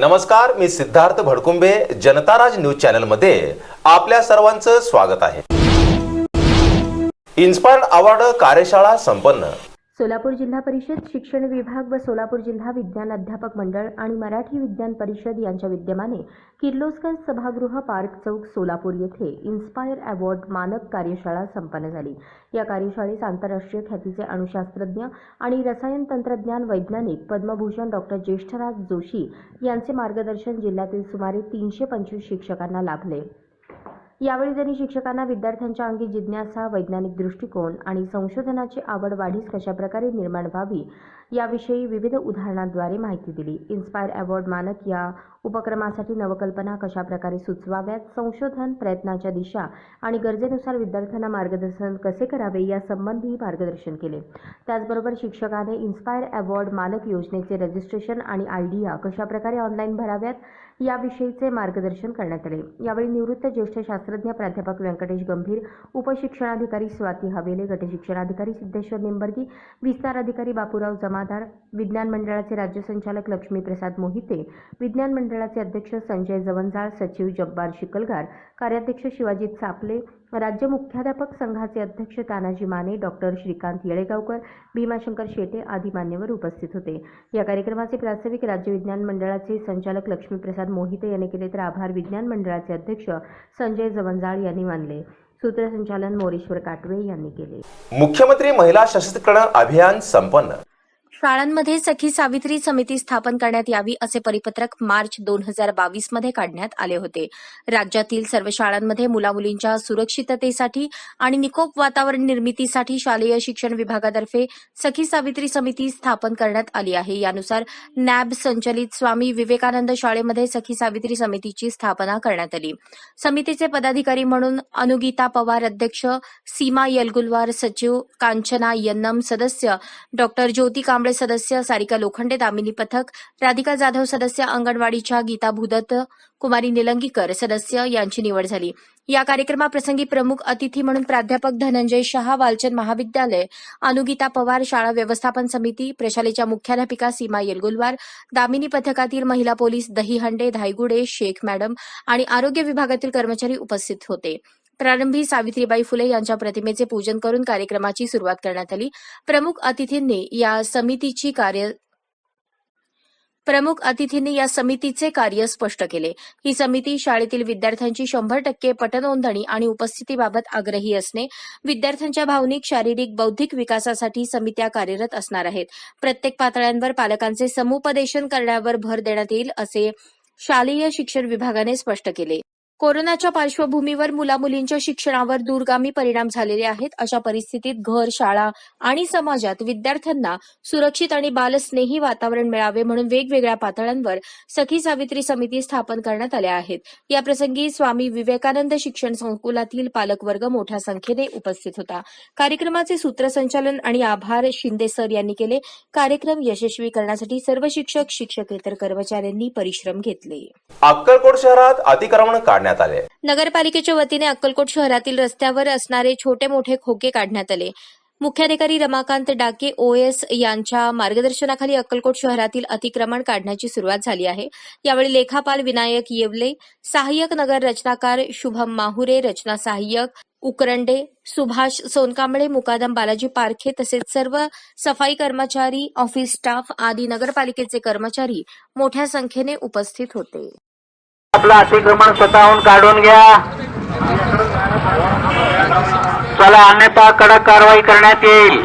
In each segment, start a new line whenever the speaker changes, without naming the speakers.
नमस्कार मी सिद्धार्थ भडकुंबे जनताराज न्यूज चॅनलमध्ये आपल्या सर्वांचं स्वागत आहे. इन्स्पायर्ड अवॉर्ड कार्यशाळा संपन्न.
सोलापूर जिल्हा परिषद शिक्षण विभाग व सोलापूर जिल्हा विज्ञान अध्यापक मंडळ आणि मराठी विज्ञान परिषद यांच्या विद्यमाने किर्लोस्कर सभागृह पार्क चौक सोलापूर येथे इन्स्पायर अवॉर्ड मानक कार्यशाळा संपन्न झाली. या कार्यशाळेस आंतरराष्ट्रीय ख्यातीचे अणुशास्त्रज्ञ आणि रसायन तंत्रज्ञान वैज्ञानिक पद्मभूषण डॉक्टर ज्येष्ठराज जोशी यांचे मार्गदर्शन जिल्ह्यातील सुमारे तीनशे पंचवीस शिक्षकांना लाभले. यावेळी त्यांनी शिक्षकांना विद्यार्थ्यांच्या अंगी जिज्ञासा वैज्ञानिक दृष्टिकोन आणि संशोधनाची आवड वाढीस कशाप्रकारे निर्माण व्हावी याविषयी विविध उदाहरणांद्वारे माहिती दिली. इन्स्पायर अवॉर्ड मानक या उपक्रमासाठी नवकल्पना कशा प्रकारे सुचवाव्यात? संशोधन प्रयत्नाच्या दिशा आणि गरजेनुसार विद्यार्थ्यांना मार्गदर्शन कसे करावे यासंबंधी मार्गदर्शन केले. त्याचबरोबर शिक्षकाने इन्स्पायर अवॉर्ड मालक योजनेचे रजिस्ट्रेशन आणि आयडिया कशाप्रकारे ऑनलाईन भराव्यात याविषयीचे मार्गदर्शन करण्यात आले. यावेळी निवृत्त ज्येष्ठ शास्त्रज्ञ प्राध्यापक व्यंकटेश गंभीर उपशिक्षणाधिकारी स्वाती हवेले गटशिक्षणाधिकारी सिद्धेश्वर निंबर्गी विस्तार अधिकारी बापूराव जमादार विज्ञान मंडळाचे राज्य संचालक लक्ष्मीप्रसाद मोहिते विज्ञान मंडळ मंडळाचे अध्यक्ष संजय जवंजाळ सचिव जब्बार शिकलगार कार्याध्यक्ष शिवाजी चापले राज्य मुख्याध्यापक संघाचे अध्यक्ष तानाजी माने डॉक्टर श्रीकांत येळेगावकर भीमाशंकर शेटे आदी मान्यवर उपस्थित होते. या कार्यक्रमाचे प्रास्ताविक राज्य विज्ञान मंडळाचे संचालक लक्ष्मीप्रसाद मोहिते यांनी केले तर आभार विज्ञान मंडळाचे अध्यक्ष संजय जवंजाळ यांनी मानले. सूत्रसंचालन मोरेश्वर काटवे यांनी केले.
मुख्यमंत्री महिला सशस्त्रीकरण अभियान संपन्न
शाळांमध्ये सखी सावित्री समिती स्थापन करण्यात यावी असे परिपत्रक मार्च दोन हजार बावीसमध्ये काढण्यात आले होते. राज्यातील सर्व शाळांमध्ये मुलामुलींच्या सुरक्षिततेसाठी आणि निकोप वातावरण निर्मितीसाठी शालेय शिक्षण विभागातर्फे सखी सावित्री समिती स्थापन करण्यात आली आहे. यानुसार नॅब संचलित स्वामी विवेकानंद शाळेमध्ये सखी सावित्री समितीची स्थापना करण्यात आली. समितीचे पदाधिकारी म्हणून अनुगीता पवार अध्यक्ष सीमा यलगुलवार सचिव कांचना यन्नम सदस्य डॉक्टर ज्योती कांबळे सदस्य सारिका लोखंडे दामिनी पथक राधिका जाधव सदस्य अंगणवाडीच्या गीता भूदत्त कुमारी निलंगीकर सदस्य यांची निवड झाली. या कार्यक्रमाप्रसंगी प्रमुख अतिथी म्हणून प्राध्यापक धनंजय शहा वालचंद महाविद्यालय अनुगीता पवार शाळा व्यवस्थापन समिती प्रशालेच्या मुख्याध्यापिका सीमा येलगुलवार दामिनी पथकातील महिला पोलीस दहीहंडे धायगुडे शेख मॅडम आणि आरोग्य विभागातील कर्मचारी उपस्थित होते. प्रारंभी सावित्रीबाई फुले यांच्या प्रतिमेचे पूजन करून कार्यक्रमाची सुरुवात करण्यात आली. प्रमुख अतिथींनी या समितीची कार्य प्रमुख अतिथींनी या समितीचे कार्य स्पष्ट केले. ही समिती शाळेतील विद्यार्थ्यांची शंभर टक्के पटनोंदणी आणि उपस्थितीबाबत आग्रही असणे विद्यार्थ्यांच्या भावनिक शारीरिक बौद्धिक विकासासाठी समित्या कार्यरत असणार आहेत. प्रत्येक पातळ्यांवर पालकांचे समुपदेशन करण्यावर भर देण्यात येईल असे शालेय शिक्षण विभागाने स्पष्ट केले. कोरोनाच्या पार्श्वभूमीवर मुलामुलींच्या शिक्षणावर दूरगामी परिणाम झालेले आहेत. अशा परिस्थितीत घर शाळा आणि समाजात विद्यार्थ्यांना सुरक्षित आणि बालस्नेही वातावरण मिळावे म्हणून वेगवेगळ्या पातळ्यांवर सखी सावित्री समिती स्थापन करण्यात आल्या आहेत. याप्रसंगी स्वामी विवेकानंद शिक्षण संकुलातील पालकवर्ग मोठ्या संख्येने उपस्थित होता. कार्यक्रमाचे सूत्रसंचालन आणि आभार शिंदे सर यांनी केले. कार्यक्रम यशस्वी करण्यासाठी सर्व शिक्षक शिक्षकेतर कर्मचाऱ्यांनी परिश्रम घेतले.
अक्कलकोट शहरात अतिक्रमण काढण्यात आले.
नगरपालिकेच्या वतीने अक्कलकोट शहरातील रस्त्यावर असणारे छोटे मोठे खोके काढण्यात आले. मुख्याधिकारी रमाकांत डाके ओएस यांच्या मार्गदर्शनाखाली अक्कलकोट शहरातील अतिक्रमण काढण्याची सुरुवात झाली आहे. यावेळी लेखापाल विनायक येवले सहाय्यक नगर रचनाकार शुभम माहुरे रचना सहाय्यक उकरंडे सुभाष सोनकांबळे मुकादम बालाजी पारखे तसेच सर्व सफाई कर्मचारी ऑफिस स्टाफ आदी नगरपालिकेचे कर्मचारी मोठ्या संख्येने उपस्थित होते.
आपलं अतिक्रमण स्वतःहून काढून घ्या. चला अन्यथा कडक कारवाई करण्यात येईल.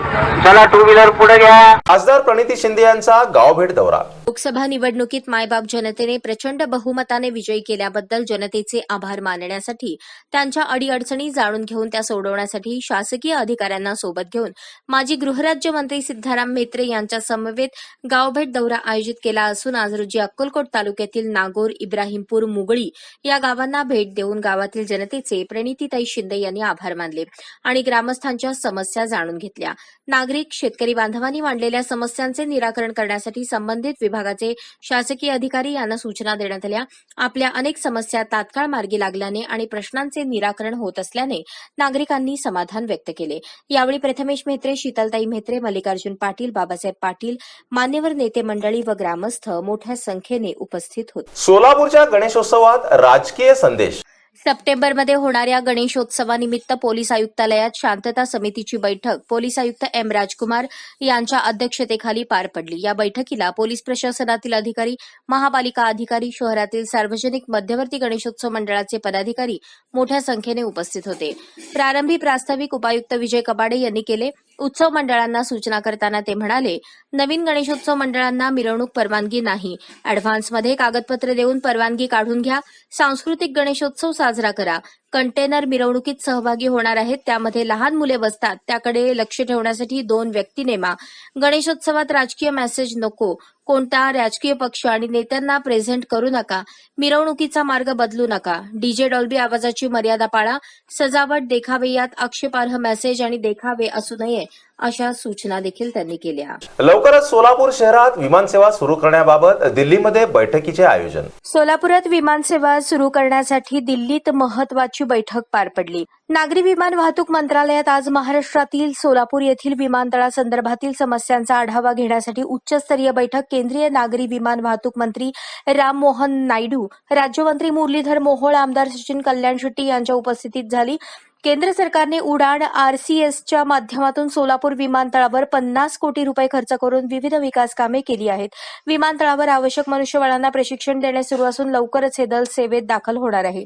चला टू व्हीलर पुढे घ्या.
खासदार प्रणिती शिंदे यांचा गावभेट दौरा.
लोकसभा निवडणुकीत मायबाप जनतेने प्रचंड बहुमताने विजयी केल्याबद्दल जनतेचे आभार मानण्यासाठी त्यांच्या अडीअडचणी जाणून घेऊन त्या सोडवण्यासाठी शासकीय अधिकाऱ्यांना सोबत घेऊन माजी गृहराज्यमंत्री सिद्धाराम म्हेत्रे यांच्या समवेत गावभेट दौरा आयोजित केला असून आज रोजी अक्कलकोट तालुक्यातील नागोर इब्राहिमपूर मुगळी या गावांना भेट देऊन गावातील जनतेचे प्रणितीताई शिंदे यांनी आभार मानले आणि ग्रामस्थांच्या समस्या जाणून घेतल्या. नागरिक नागरिक शेतकरी बांधवांनी मांडलेल्या समस्यांचे निराकरण करण्यासाठी संबंधित विभागाचे शासकीय अधिकारी यांना सूचना देण्यात आल्या. आपल्या अनेक समस्या तात्काळ मार्गी लागल्याने आणि प्रश्नांचे निराकरण होत असल्याने नागरिकांनी समाधान व्यक्त केले. यावेळी प्रथमेश म्हेत्रे शीतलताई म्हेत्रे मल्लिकार्जुन पाटील बाबासाहेब पाटील मान्यवर नेते मंडळी व ग्रामस्थ मोठ्या संख्येने उपस्थित होते.
सोलापूरच्या गणेशोत्सवात राजकीय संदेश.
सप्टेंबरमध्ये होणाऱ्या गणेशोत्सवानिमित्त पोलीस आयुक्तालयात शांतता समितीची बैठक. पोलीस आयुक्त एम राजकुमार यांच्या अध्यक्षतेखाली पार पडली. या बैठकीला पोलीस प्रशासनातील अधिकारी महापालिका अधिकारी शहरातील सार्वजनिक मध्यवर्ती गणेशोत्सव मंडळाचे पदाधिकारी मोठ्या संख्येने उपस्थित होते. प्रारंभी प्रास्ताविक उपायुक्त विजय कबाडे यांनी केले. उत्सव मंडळांना सूचना करताना ते म्हणाले नवीन गणेशोत्सव मंडळांना मिरवणूक परवानगी नाही. ऍडव्हान्समध्ये कागदपत्र देऊन परवानगी काढून घ्या. सांस्कृतिक गणेशोत्सव साजरा करा. कंटेनर मिरवणुकीत सहभागी होणार आहेत. त्यामध्ये लहान मुले बसतात. त्याकडे लक्ष ठेवण्यासाठी दोन व्यक्ती नेमा. गणेशोत्सवात राजकीय मेसेज नको. कोणता राजकीय पक्ष आणि नेत्यांना प्रेझेंट करू नका. मिरवणुकीचा मार्ग बदलू नका. डीजे डॉल्बी आवाजाची मर्यादा पाळा. सजावट देखावे यात आक्षेपार्ह मेसेज आणि देखावे असू नये. अशा सूचना देखील त्यांनी केल्या.
लवकरच सोलापूर शहरात विमानसेवा सुरू करण्याबाबत दिल्लीमध्ये बैठकीचे आयोजन.
सोलापुरात विमानसेवा सुरू करण्यासाठी दिल्लीत महत्वाची बैठक पार पडली. नागरी विमान वाहतूक मंत्रालयात आज महाराष्ट्रातील सोलापूर येथील विमानतळासंदर्भातील समस्यांचा आढावा घेण्यासाठी उच्चस्तरीय बैठक केंद्रीय नागरी विमान वाहतूक मंत्री राममोहन नायडू राज्यमंत्री मुरलीधर मोहोळ आमदार सचिन कल्याण शेट्टी यांच्या उपस्थितीत झाली. केंद्र सरकारने उडाण आरसीएसच्या माध्यमातून सोलापूर विमानतळावर पन्नास कोटी रुपये खर्च करून विविध विकास कामे केली आहेत. विमानतळावर आवश्यक मनुष्यबळांना प्रशिक्षण देणे सुरू असून लवकरच हे दल सेवेत दाखल होणार आहे.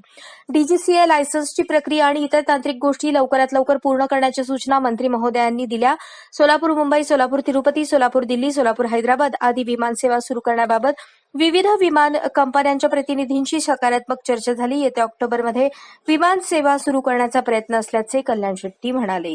डीजीसीए लायसन्सची प्रक्रिया आणि इतर तांत्रिक गोष्टी लवकरात लवकर पूर्ण करण्याच्या सूचना मंत्री महोदयांनी दिल्या. सोलापूर मुंबई सोलापूर तिरुपती सोलापूर दिल्ली सोलापूर हैदराबाद आदी विमानसेवा सुरू करण्याबाबत विविध विमान कंपन्यांच्या प्रतिनिधींशी सकारात्मक चर्चा झाली. येत्या ऑक्टोबरमध्ये विमान सेवा सुरू करण्याचा प्रयत्न असल्याचे कल्याण शेट्टी म्हणाले.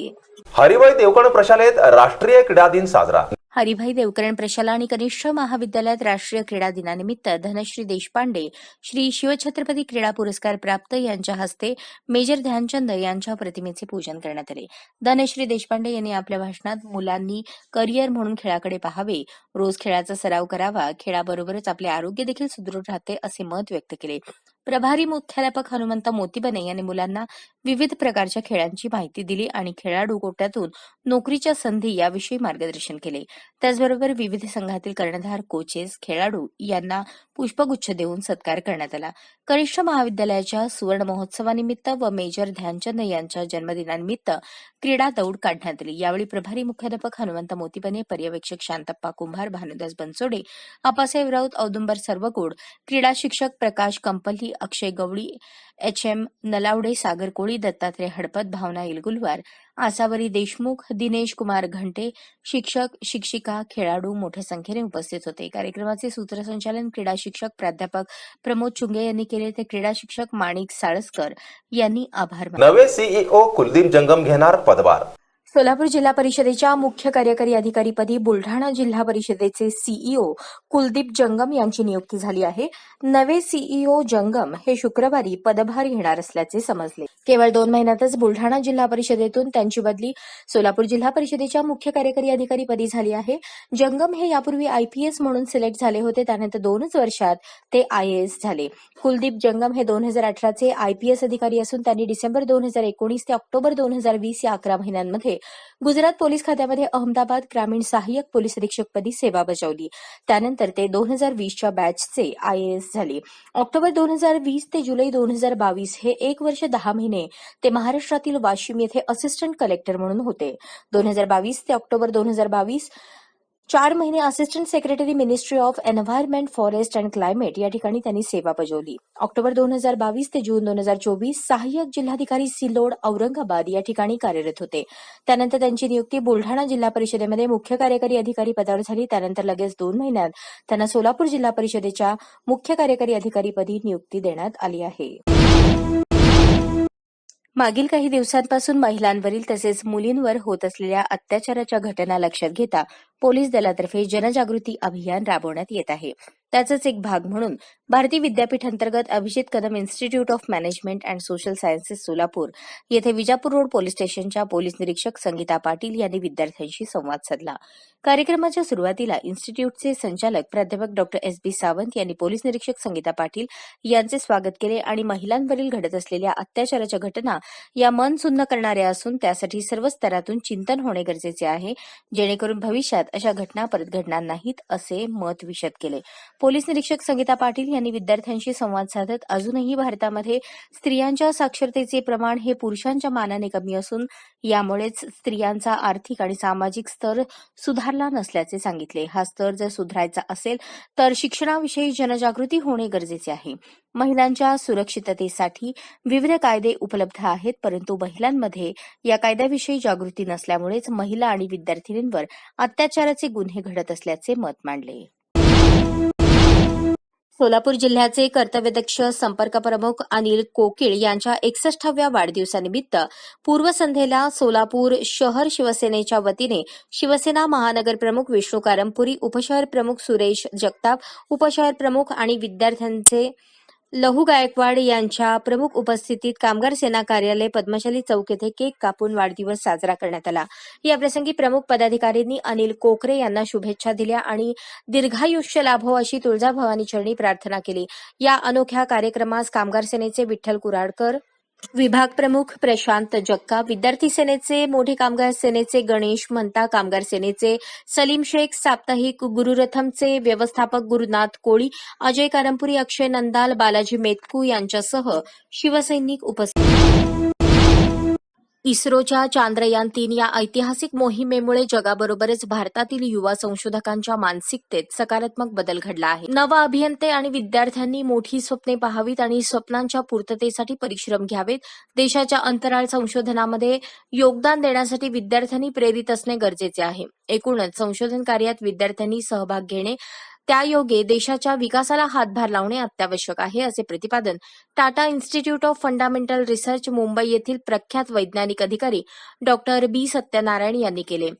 हरिभाई देवकण प्रशालेत राष्ट्रीय क्रीडा दिन साजरा.
हरिभाई देवकरण प्रशाला आणि कनिष्ठ महाविद्यालयात राष्ट्रीय क्रीडा दिनानिमित्त धनश्री देशपांडे श्री शिवछत्रपती क्रीडा पुरस्कार प्राप्त यांच्या हस्ते मेजर ध्यानचंद यांच्या प्रतिमेचे पूजन करण्यात आले. धनश्री देशपांडे यांनी आपल्या भाषणात मुलांनी करिअर म्हणून खेळाकडे पाहावे रोज खेळाचा सराव करावा खेळाबरोबरच आपले आरोग्य देखील सुदृढ राहते असे मत व्यक्त केले. प्रभारी मुख्याध्यापक हनुमंत मोतीबने यांनी मुलांना विविध प्रकारच्या खेळांची माहिती दिली आणि खेळाडू कोट्यातून नोकरीच्या संधी याविषयी मार्गदर्शन केले. त्याचबरोबर विविध संघातील कर्णधार कोचेस खेळाडू यांना पुष्पगुच्छ देऊन सत्कार करण्यात आला. कनिष्ठ महाविद्यालयाच्या सुवर्ण महोत्सवानिमित्त व मेजर ध्यानचंद यांच्या जन्मदिनानिमित्त क्रीडा दौड काढण्यात आली. यावेळी प्रभारी मुख्याध्यापक हनुमंत मोतीबने पर्यवेक्षक शांतप्पा कुंभार भानुदास बनसोडे आपासाहेब राऊत औदुंबर सर्वकोड क्रीडा शिक्षक प्रकाश कंपल्ली अक्षय गवळी एच एम नलावडे सागर कोळी दत्तात्रय हडपत भावना इलगुलवार आसावरी देशमुख दिनेश कुमार घंटे शिक्षक शिक्षिका खेळाडू मोठ्या संख्येने उपस्थित होते. कार्यक्रमाचे सूत्रसंचालन क्रीडा शिक्षक प्राध्यापक प्रमोद चुंगे यांनी केले. तर क्रीडा शिक्षक माणिक साळसकर यांनी आभार
नवे सीईओ कुलदीप जंगम घेणार पदभार
सोलापूर जिल्हा परिषदेच्या मुख्य कार्यकारी अधिकारीपदी बुलढाणा जिल्हा परिषदेचे सीईओ कुलदीप जंगम यांची नियुक्ती झाली आहे. नवे सीईओ जंगम हे शुक्रवारी पदभार घेणार असल्याचे समजले. केवळ दोन महिन्यातच बुलढाणा जिल्हा परिषदेतून त्यांची बदली सोलापूर जिल्हा परिषदेच्या मुख्य कार्यकारी अधिकारीपदी झाली आहे. जंगम हे यापूर्वी आयपीएस म्हणून सिलेक्ट झाले होते. त्यानंतर दोनच वर्षात ते आयएएस झाले. कुलदीप जंगम हे दोन हजार अठराचे आयपीएस अधिकारी असून त्यांनी डिसेंबर दोन हजार एकोणीस ते ऑक्टोबर दोन हजार वीस या अकरा महिन्यांमध्ये गुजरात पोलीस खात्यामध्ये अहमदाबाद ग्रामीण सहाय्यक पोलीस अधीक्षकपदी सेवा बजावली. त्यानंतर ते दोन हजार वीसच्या बॅचचे आयएएस झाले. ऑक्टोबर दोन हजार वीस ते जुलै दोन हजार बावीस हे एक वर्ष दहा महिने ते महाराष्ट्रातील वाशिम येथे असिस्टंट कलेक्टर म्हणून होते. दोन हजार बावीस ते ऑक्टोबर दोन हजार बावीस चार महिने assistant secretary ministry of environment forest and climate या ठिकाणी त्यांनी सेवा बजावली. ऑक्टोबर दोन हजार बावीस ते जून दोन हजार चोवीस सहाय्यक जिल्हाधिकारी सिल्लोड औरंगाबाद या ठिकाणी कार्यरत होते. त्यानंतर त्यांची नियुक्ती बुलढाणा जिल्हा परिषदेमध्ये मुख्य कार्यकारी अधिकारी पदावर झाली. त्यानंतर लगेच दोन महिन्यात त्यांना सोलापूर जिल्हा परिषदेच्या मुख्य कार्यकारी अधिकारीपदी नियुक्ती देण्यात आली आहे. मागील काही दिवसांपासून महिलांवरील तसेच मुलींवर होत असलेल्या अत्याचाराच्या घटना लक्षात घेता पोलीस दलातर्फे जनजागृती अभियान राबवण्यात येत आहे. त्याचाच एक भाग म्हणून भारती विद्यापीठ अंतर्गत Abhijit Kadam institute of management and social sciences Solapur येथे विजापूर रोड पोलीस स्टेशनच्या पोलीस निरीक्षक संगीता पाटील यांनी विद्यार्थ्यांशी संवाद साधला. कार्यक्रमाच्या सुरुवातीला इन्स्टिट्यूटचे संचालक प्राध्यापक डॉक्टर एस बी सावंत यांनी पोलीस निरीक्षक संगीता पाटील यांचे स्वागत केले आणि महिलांवरील घडत असलेल्या अत्याचाराच्या घटना या मन सुन्न करणाऱ्या असून त्यासाठी सर्व स्तरातून चिंतन होणे गरजेचे आहे. जेणेकरून भविष्यात अशा घटना परत घडणार नाहीत असे मत विशद केले. पोलीस निरीक्षक संगीता पाटील यांनी विद्यार्थ्यांशी संवाद साधत अजूनही भारतामध्ये स्त्रियांच्या साक्षरतेचे प्रमाण हे पुरुषांच्या मानाने कमी असून यामुळेच स्त्रियांचा आर्थिक आणि सामाजिक स्तर सुधारला नसल्याचे सांगितले. हा स्तर जर सुधारायचा असेल तर शिक्षणाविषयी जनजागृती होणे गरजेचे आहे. महिलांच्या सुरक्षिततेसाठी विविध कायदे उपलब्ध आहेत परंतु महिलांमध्ये या कायद्याविषयी जागृती नसल्यामुळेच महिला आणि विद्यार्थिनींवर अत्याचाराचे गुन्हे घडत असल्याचे मत मांडले. सोलापूर जिल्ह्याचे कर्तव्यदक्ष संपर्क प्रमुख अनिल कोकिळ यांच्या एकसष्टाव्या वाढदिवसानिमित्त पूर्वसंध्येला सोलापूर शहर शिवसेनेच्या वतीने शिवसेना महानगर प्रमुख विष्णू कारंपुरी उपशहर प्रमुख सुरेश जगताप उपशहर प्रमुख आणि विद्यार्थ्यांचे लहू गायकवाड यांच्या प्रमुख उपस्थितीत कामगार सेना कार्यालय पद्मशाली चौक येथे केक कापून वाढदिवस साजरा करण्यात आला. या प्रसंगी प्रमुख पदाधिकाऱ्यांनी अनिल कोकरे यांना शुभेच्छा दिल्या आणि दीर्घायुष्य लाभो अशी तुळजाभवानी चरणी प्रार्थना केली. या अनोख्या कार्यक्रमास कामगार सेनेचे विठ्ठल कुराडकर विभाग प्रमुख प्रशांत जक्का विद्यार्थी सेनेचे मोठे कामगार सेनेचे गणेश म्हणता कामगार सेनेचे सलीम शेख साप्ताहिक गुरुरथमचे व्यवस्थापक गुरुनाथ कोळी अजय कारंपुरी अक्षय नंदाल बालाजी मेतकू यांच्यासह शिवसैनिक उपस्थित इस्रोच्या चांद्रयान तीन या ऐतिहासिक मोहिमेमुळे जगाबरोबरच भारतातील युवा संशोधकांच्या मानसिकतेत सकारात्मक बदल घडला आहे. नव अभियंते आणि विद्यार्थ्यांनी मोठी स्वप्ने पाहावीत आणि स्वप्नांच्या पूर्ततेसाठी परिश्रम घ्यावेत. देशाच्या अंतराळ संशोधनामध्ये योगदान देण्यासाठी विद्यार्थ्यांनी प्रेरित असणे गरजेचे आहे. एकूणच संशोधन कार्यात विद्यार्थ्यांनी सहभाग घेणे त्यायोगे देशाच्या विकासाला हातभार लावणे अत्यावश्यक आहे असे प्रतिपादन Tata institute of fundamental research Mumbai येथील प्रख्यात वैज्ञानिक अधिकारी डॉक्टर बी सत्यनारायण यांनी केले.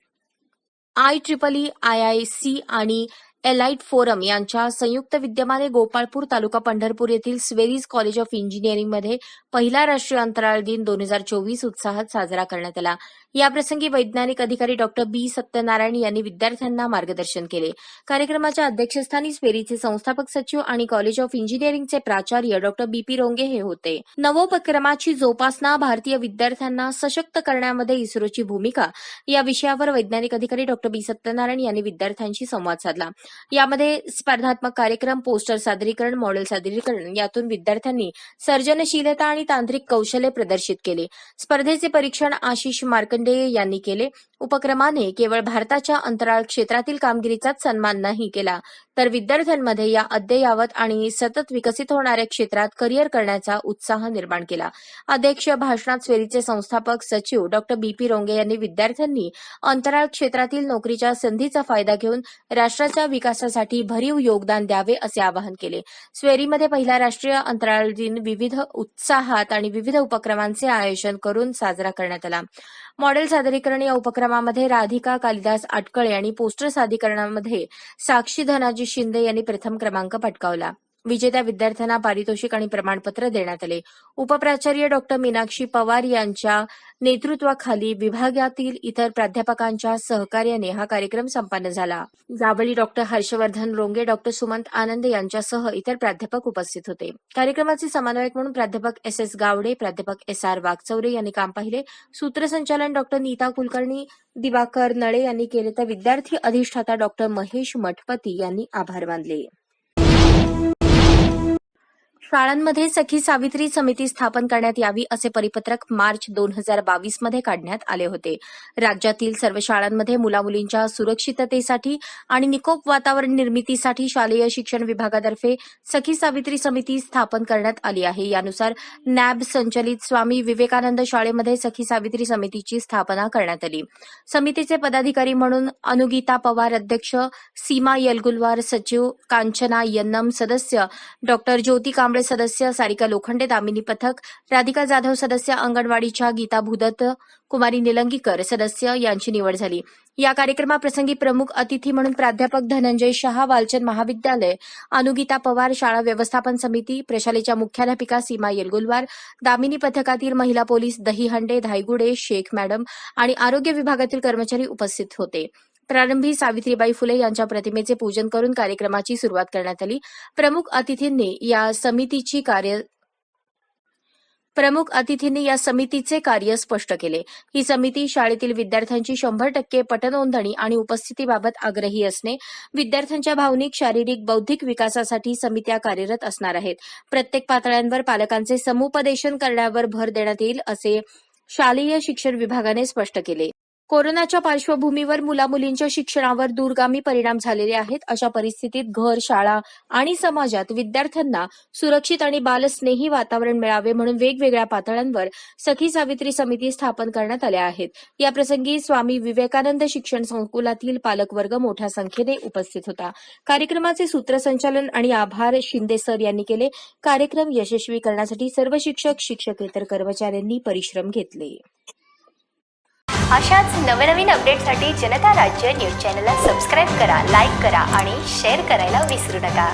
I triple E I I C आणि एलाइट फोरम यांच्या संयुक्त विद्यमाने गोपाळपूर तालुका पंढरपूर येथील स्वेरीज कॉलेज ऑफ इंजिनिअरिंगमध्ये पहिला राष्ट्रीय अंतराळ दिन दोन हजार चोवीस उत्साहात साजरा करण्यात आला. याप्रसंगी वैज्ञानिक अधिकारी डॉक्टर बी. सत्यनारायण यांनी विद्यार्थ्यांना मार्गदर्शन केले. कार्यक्रमाच्या अध्यक्षस्थानी स्पेरीचे संस्थापक सचिव आणि कॉलेज ऑफ इंजिनिअरिंगचे प्राचार्य डॉक्टर बी. पी. रोंगे हे होते. नवोपक्रमाची जोपासना भारतीय विद्यार्थ्यांना सशक्त करण्यामध्ये इस्रोची भूमिका. या विषयावर वैज्ञानिक अधिकारी डॉक्टर बी. सत्यनारायण यांनी विद्यार्थ्यांशी संवाद साधला. यामध्ये स्पर्धात्मक कार्यक्रम पोस्टर सादरीकरण मॉडेल सादरीकरण यातून विद्यार्थ्यांनी सर्जनशीलता आणि तांत्रिक कौशल्य प्रदर्शित केले. स्पर्धेचे परीक्षण आशिष मार्कंडेय यांनी केले. उपक्रमाने केवळ भारताच्या अंतराळ क्षेत्रातील कामगिरीचाच सन्मान नाही केला. तर विद्यार्थ्यांमध्ये या अद्ययावत आणि सतत विकसित होणाऱ्या क्षेत्रात करिअर करण्याचा उत्साह निर्माण केला. अध्यक्ष भाषणात स्वेरीचे संस्थापक सचिव डॉक्टर बी पी रोंगे यांनी विद्यार्थ्यांनी अंतराळ क्षेत्रातील नोकरीच्या संधीचा फायदा घेऊन राष्ट्राच्या विकासासाठी भरीव योगदान द्यावे असे आवाहन केले. स्वेरीमध्ये पहिला राष्ट्रीय अंतराळ दिन विविध उत्साहात आणि विविध उपक्रमांचे आयोजन करून साजरा करण्यात आला. मॉडेल सादरीकरण या उपक्रमामध्ये राधिका कालिदास आटकळे आणि पोस्टर सादरीकरणामध्ये साक्षी धनाजी शिंदे यांनी प्रथम क्रमांक पटकावला. विजेत्या विद्यार्थ्यांना पारितोषिक आणि प्रमाणपत्र देण्यात आले. उपप्राचार्य डॉक्टर मीनाक्षी पवार यांच्या नेतृत्वाखाली विभागातील इतर प्राध्यापकांच्या सहकार्याने हा कार्यक्रम संपन्न झाला. यावेळी डॉक्टर हर्षवर्धन रोंगे डॉक्टर सुमंत आनंद यांच्यासह इतर प्राध्यापक उपस्थित होते. कार्यक्रमाचे समन्वयक म्हणून प्राध्यापक एस एस गावडे प्राध्यापक एस आर वाघचौरे यांनी काम पाहिले. सूत्रसंचालन डॉक्टर नीता कुलकर्णी दिवाकर नळे यांनी केले तर विद्यार्थी अधिष्ठाता डॉक्टर महेश मठपती यांनी आभार मानले. शाळांमध्ये सखी सावित्री समिती स्थापन करण्यात यावी असे परिपत्रक मार्च दोन हजार बावीसमध्ये काढण्यात आले होते. राज्यातील सर्व शाळांमध्ये मुलामुलींच्या सुरक्षिततेसाठी आणि निकोप वातावरण निर्मितीसाठी शालेय शिक्षण विभागातर्फे सखी सावित्री समिती स्थापन करण्यात आली आहे. यानुसार नॅब संचलित स्वामी विवेकानंद शाळेमध्ये सखी सावित्री समितीची स्थापना करण्यात आली. समितीचे पदाधिकारी म्हणून अनुगीता पवार अध्यक्ष सीमा यलगुलवार सचिव कांचना यन्नम सदस्य डॉक्टर ज्योती कांबळे काळे सदस्य सारिका लोखंडे दामिनी पथक राधिका जाधव सदस्य अंगणवाडीच्या गीता भूदत्त कुमारी निलंगीकर सदस्य यांची निवड झाली. या कार्यक्रमाप्रसंगी प्रमुख अतिथी म्हणून प्राध्यापक धनंजय शहा वालचंद महाविद्यालय अनुगीता पवार शाळा व्यवस्थापन समिती प्रशालेच्या मुख्याध्यापिका सीमा येलगुलवार दामिनी पथकातील महिला पोलीस दहीहंडे धायगुडे शेख मॅडम आणि आरोग्य विभागातील कर्मचारी उपस्थित होते. प्रारंभी सावित्रीबाई फुले यांच्या प्रतिमेचे पूजन करून कार्यक्रमाची सुरुवात करण्यात आली. प्रमुख अतिथींनी या समितीची कार्य प्रमुख अतिथींनी या समितीचे कार्य स्पष्ट केले. ही समिती शाळेतील विद्यार्थ्यांची शंभर टक्के पटनोंदणी आणि उपस्थितीबाबत आग्रही असणे विद्यार्थ्यांच्या भावनिक शारीरिक बौद्धिक विकासासाठी समित्या कार्यरत असणार आहेत. प्रत्येक पातळ्यांवर पालकांचे समुपदेशन करण्यावर भर देण्यात येईल असे शालेय शिक्षण विभागाने स्पष्ट केले. कोरोनाच्या पार्श्वभूमीवर मुलामुलींच्या शिक्षणावर दूरगामी परिणाम झालेले आहेत. अशा परिस्थितीत घर शाळा आणि समाजात विद्यार्थ्यांना सुरक्षित आणि बालस्नेही वातावरण मिळावे म्हणून वेगवेगळ्या पातळ्यांवर सखी सावित्री समिती स्थापन करण्यात आल्या आहेत. याप्रसंगी स्वामी विवेकानंद शिक्षण संकुलातील पालकवर्ग मोठ्या संख्येने उपस्थित होता. कार्यक्रमाचे सूत्रसंचालन आणि आभार शिंदे सर यांनी केले. कार्यक्रम यशस्वी करण्यासाठी सर्व शिक्षक शिक्षकेतर कर्मचाऱ्यांनी परिश्रम घेतले.
अशाच नवनवीन अपडेटसाठी जनता राज्य न्यूज चॅनलला सबस्क्राईब करा लाईक करा आणि शेअर करायला विसरू नका.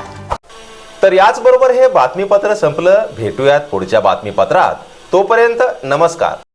तर याचबरोबर हे बातमीपत्र संपलं. भेटूयात पुढच्या बातमीपत्रात. तोपर्यंत नमस्कार.